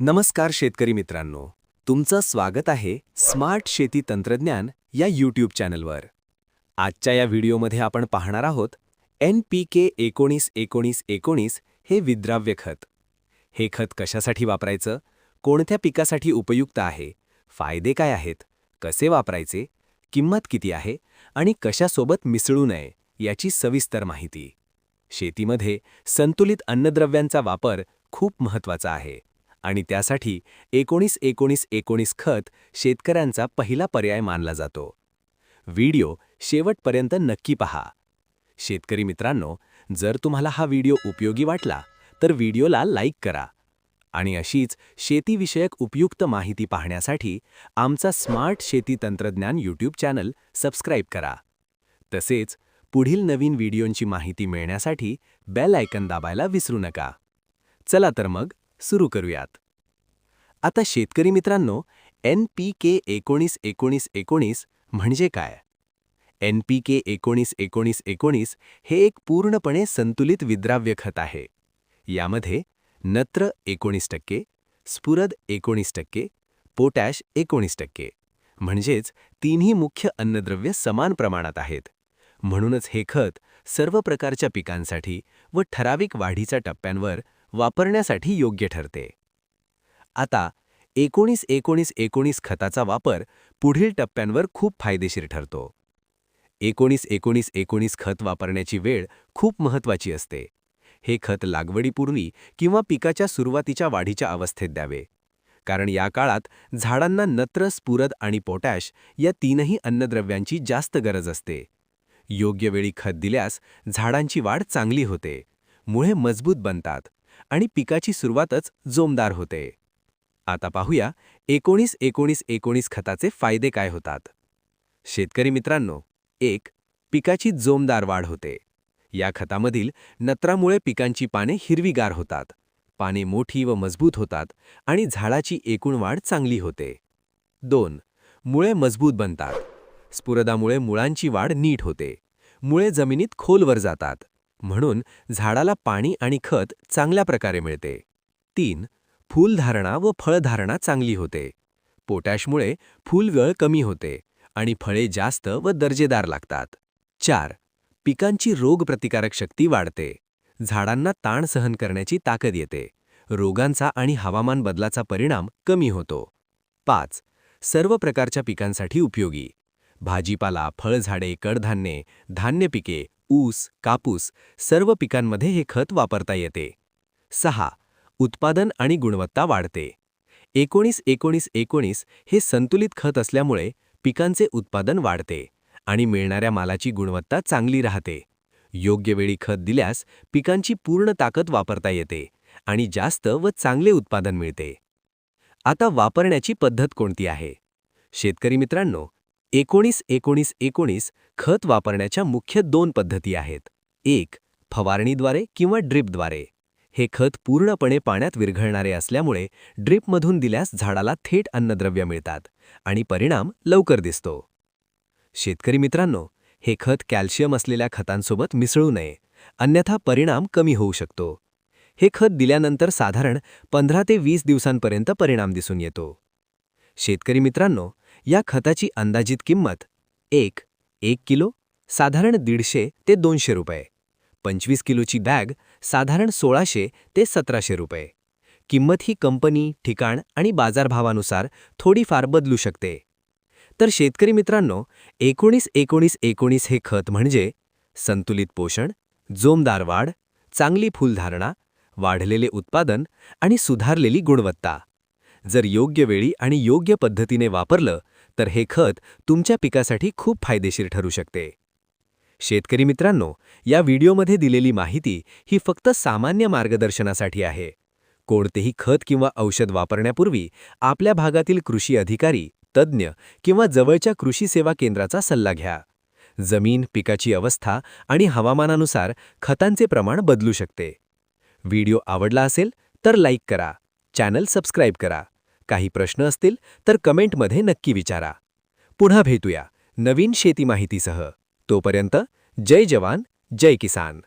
नमस्कार शेतकरी मित्रांनो. तुमचं स्वागत आहे स्मार्ट शेती तंत्रज्ञान या यूट्यूब चॅनलवर. आजच्या या व्हिडिओमध्ये आपण पाहणार आहोत एन पी के एकोणीस एकोणीस एकोणीस हे विद्राव्य खत. हे खत कशासाठी वापरायचं? कोणत्या पिकासाठी उपयुक्त आहे? फायदे काय आहेत? कसे वापरायचे? किंमत किती आहे? आणि कशासोबत मिसळू नये? याची सविस्तर माहिती. शेतीमध्ये संतुलित अन्नद्रव्यांचा वापर खूप महत्त्वाचा आहे. आणि त्यासाठी एकोणीस एकोणीस एकोणीस खत शेतकऱ्यांचा पहिला पर्याय मानला जातो. व्हिडिओ शेवटपर्यंत नक्की पहा. शेतकरी मित्रांनो जर तुम्हाला हा व्हिडिओ उपयोगी वाटला तर व्हिडिओला लाईक करा आणि अशीच शेतीविषयक उपयुक्त माहिती पाहण्यासाठी आमचा स्मार्ट शेती तंत्रज्ञान यूट्यूब चॅनल सबस्क्राईब करा. तसेच पुढील नवीन व्हिडिओंची माहिती मिळण्यासाठी बेल आयकन दाबायला विसरू नका. चला तर मग सुरू करूयात. आता शेतकरी मित्रांनो एन पी के एकोणीस एकोणीस एकोणीस म्हणजे काय? एन पी के एकोणीस एकोणीस एकोणीस हे एक पूर्णपणे संतुलित विद्राव्य खत आहे. यामध्ये नत्र एकोणीस टक्के स्फुरद एकोणीस टक्के पोटॅश एकोणीस टक्के म्हणजेच तिन्ही मुख्य अन्नद्रव्य समान प्रमाणात आहेत. म्हणूनच हे खत सर्व प्रकारच्या पिकांसाठी व ठराविक वाढीच्या टप्प्यांवर वापरण्यासाठी योग्य ठरते. आता एकोणीस एकोणीस एकोणीस खताचा वापर पुढील टप्प्यांवर खूप फायदेशीर ठरतो. एकोणीस एकोणीस एकोणीस खत वापरण्याची वेळ खूप महत्त्वाची असते. हे खत लागवडीपूर्वी किंवा पिकाच्या सुरुवातीच्या वाढीच्या अवस्थेत द्यावे. कारण या काळात झाडांना नत्र स्फुरद आणि पोटॅश या तीनही अन्नद्रव्यांची जास्त गरज असते. योग्य वेळी खत दिल्यास झाडांची वाढ चांगली होते. मुळे मजबूत बनतात. आणि पिकाची सुरुवातच जोमदार होते. आता पाहूया एकोणीस एकोणीस एकोणीस खताचे फायदे काय होतात. शेतकरी मित्रांनो एक पिकाची जोमदार वाढ होते. या खतामधील नत्रामुळे पिकांची पाने हिरवीगार होतात. पाने मोठी व मजबूत होतात आणि झाडाची एकूण वाढ चांगली होते. दोन मुळे मजबूत बनतात. स्फुरदामुळे मुळांची वाढ नीट होते. मुळे जमिनीत खोलवर जातात. म्हणून झाडाला पाणी आणि खत चांगल्या प्रकारे मिळते. तीन फूलधारणा व फळधारणा चांगली होते. पोटॅशमुळे फुलवेळ कमी होते आणि फळे जास्त व दर्जेदार लागतात. चार पिकांची रोगप्रतिकारक शक्ती वाढते. झाडांना ताण सहन करण्याची ताकद येते. रोगांचा आणि हवामान बदलाचा परिणाम कमी होतो. पाच सर्व प्रकारच्या पिकांसाठी उपयोगी. भाजीपाला फळझाडे कडधान्ये धान्य पिके ऊस कापूस सर्व पिकांमध्ये हे खत वापरता येते. सहा. उत्पादन आणि गुणवत्ता वाढते. एकोणीस एकोणीस एकोणीस हे संतुलित खत असल्यामुळे पिकांचे उत्पादन वाढते आणि मिळणाऱ्या मालाची गुणवत्ता चांगली राहते. योग्य वेळी खत दिल्यास पिकांची पूर्ण ताकद वापरता येते आणि जास्त व चांगले उत्पादन मिळते. आता वापरण्याची पद्धत कोणती आहे? शेतकरी मित्रांनो एकोणीस एकोणीस एकोणीस खत वापरण्याच्या मुख्य दोन पद्धती आहेत. एक फवारणीद्वारे किंवा ड्रिपद्वारे. हे खत पूर्णपणे पाण्यात विरघळणारे असल्यामुळे ड्रिपमधून दिल्यास झाडाला थेट अन्नद्रव्य मिळतात आणि परिणाम लवकर दिसतो. शेतकरी मित्रांनो हे खत कॅल्शियम असलेल्या खतांसोबत मिसळू नये अन्यथा परिणाम कमी होऊ शकतो. हे खत दिल्यानंतर साधारण पंधरा ते वीस दिवसांपर्यंत परिणाम दिसून येतो. शेतकरी मित्रांनो या खताची अंदाजित किंमत एक एक किलो साधारण दीडशे ते दोनशे रुपये. पंचवीस किलोची बॅग साधारण सोळाशे ते सतराशे रुपये. किंमत ही कंपनी ठिकाण आणि बाजारभावानुसार थोडीफार बदलू शकते. तर शेतकरी मित्रांनो एकोणीस एकोणीस एकोणीस हे खत म्हणजे संतुलित पोषण जोमदार वाढ चांगली फुलधारणा वाढलेले उत्पादन आणि सुधारलेली गुणवत्ता. जर योग्य वेळी आणि योग्य पद्धतीने वापरलं तर हे खत तुमच्या पिकासाठी खूप फायदेशीर ठरू शकते. शेतकरी मित्रांनो या व्हिडिओमध्ये दिलेली माहिती ही फक्त सामान्य मार्गदर्शनासाठी आहे. कोणतेही खत किंवा औषध वापरण्यापूर्वी आपल्या भागातील कृषी अधिकारी तज्ज्ञ किंवा जवळच्या कृषी सेवा केंद्राचा सल्ला घ्या. जमीन पिकाची अवस्था आणि हवामानानुसार खतांचे प्रमाण बदलू शकते. व्हिडिओ आवडला असेल तर लाईक करा. चॅनल सबस्क्राईब करा. काही प्रश्न असतील तर कमेंटमध्ये नक्की विचारा. पुन्हा भेटूया नवीन शेती माहितीसह. तोपर्यंत जय जवान जय किसान.